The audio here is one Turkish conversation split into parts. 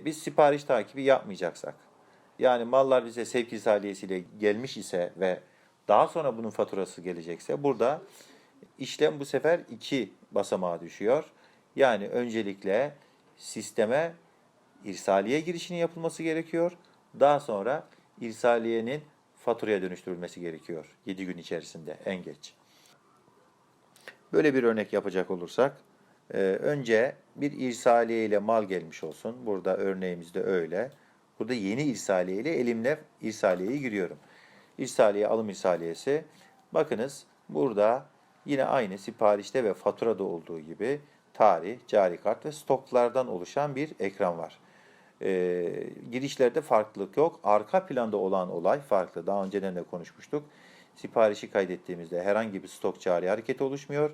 Biz sipariş takibi yapmayacaksak, yani mallar bize sevk isaliyesiyle gelmiş ise ve daha sonra bunun faturası gelecekse burada işlem bu sefer iki basamağa düşüyor. Yani öncelikle sisteme irsaliye girişinin yapılması gerekiyor. Daha sonra irsaliyenin faturaya dönüştürülmesi gerekiyor 7 gün içerisinde en geç. Böyle bir örnek yapacak olursak, e, önce bir irsaliye ile mal gelmiş olsun. Burada örneğimizde öyle. Burada yeni irsaliye ile elimle irsaliyeyi giriyorum. İrsaliye alım irsaliyesi. Bakınız burada yine aynı siparişte ve faturada olduğu gibi tarih, cari kart ve stoklardan oluşan bir ekran var. E, girişlerde farklılık yok. Arka planda olan olay farklı. Daha önceden de konuşmuştuk. Siparişi kaydettiğimizde herhangi bir stok cari hareketi oluşmuyor.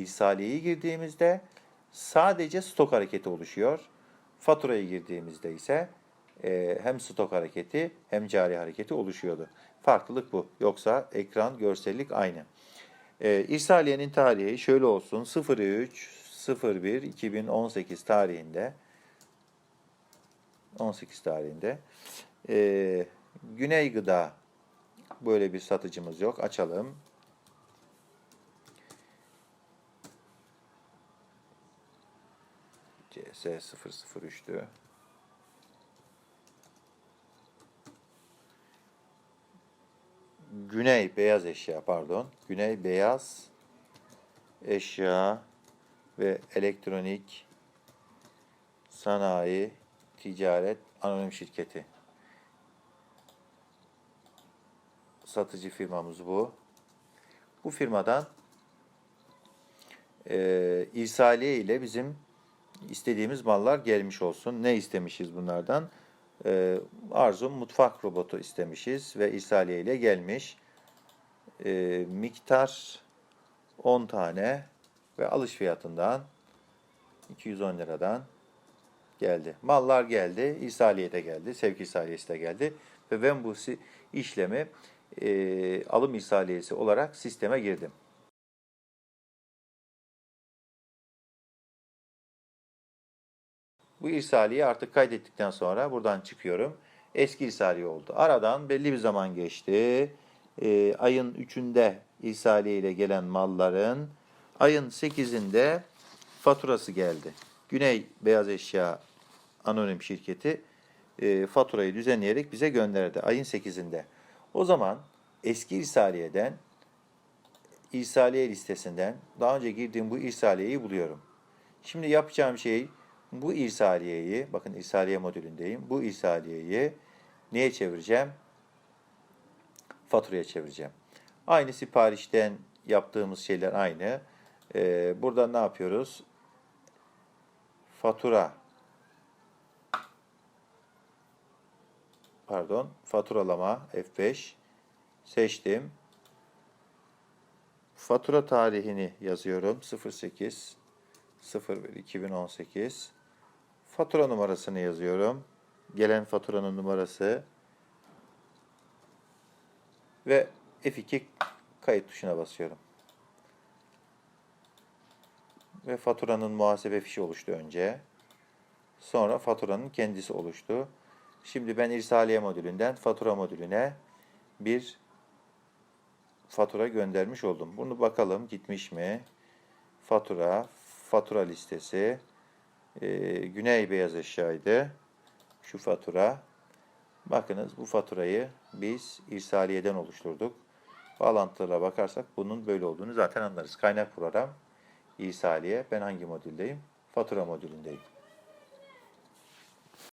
İrsaliyeyi girdiğimizde sadece stok hareketi oluşuyor. Faturayı girdiğimizde ise e, hem stok hareketi hem cari hareketi oluşuyordu. Farklılık bu. Yoksa ekran, görsellik aynı. E, İrsaliyenin tarihi şöyle olsun. 03-01-2018 tarihinde 18 tarihinde e, Güney Gıda böyle bir satıcımız yok. Açalım. CS 003'tü. Güney beyaz eşya pardon. Güney beyaz eşya ve elektronik sanayi ticaret anonim şirketi. Satıcı firmamız bu. Bu firmadan e, irsaliye ile bizim istediğimiz mallar gelmiş olsun. Ne istemişiz bunlardan? E, Arzum mutfak robotu istemişiz ve irsaliye ile gelmiş. E, miktar 10 tane ve alış fiyatından 210 liradan geldi. Mallar geldi, irsaliyete geldi, sevk irsaliyesi de geldi ve ben bu işlemi e, alım irsaliyesi olarak sisteme girdim. Bu irsaliye artık kaydettikten sonra buradan çıkıyorum. Eski irsaliye oldu. Aradan belli bir zaman geçti. E, ayın 3'ünde irsaliye ile gelen malların ayın 8'inde faturası geldi. Güney Beyaz Eşya Anonim Şirketi e, faturayı düzenleyerek bize gönderdi ayın 8'inde. O zaman eski irsaliyeden irsaliye listesinden daha önce girdiğim bu irsaliyeyi buluyorum. Şimdi yapacağım şey bu irsaliyeyi, bakın irsaliye modülündeyim. Bu irsaliyeyi neye çevireceğim? Faturaya çevireceğim. Aynı siparişten yaptığımız şeyler aynı. Ee, burada ne yapıyoruz? Fatura pardon faturalama F5 seçtim. Fatura tarihini yazıyorum. 08 01 2018. Fatura numarasını yazıyorum. Gelen faturanın numarası ve F2 kayıt tuşuna basıyorum. Ve faturanın muhasebe fişi oluştu önce. Sonra faturanın kendisi oluştu. Şimdi ben irsaliye modülünden fatura modülüne bir fatura göndermiş oldum. Bunu bakalım gitmiş mi? Fatura, fatura listesi. Ee, Güney beyaz eşyaydı. Şu fatura. Bakınız bu faturayı biz irsaliyeden oluşturduk. Bağlantılara bakarsak bunun böyle olduğunu zaten anlarız. Kaynak program, irsaliye. Ben hangi modüldeyim? Fatura modülündeyim.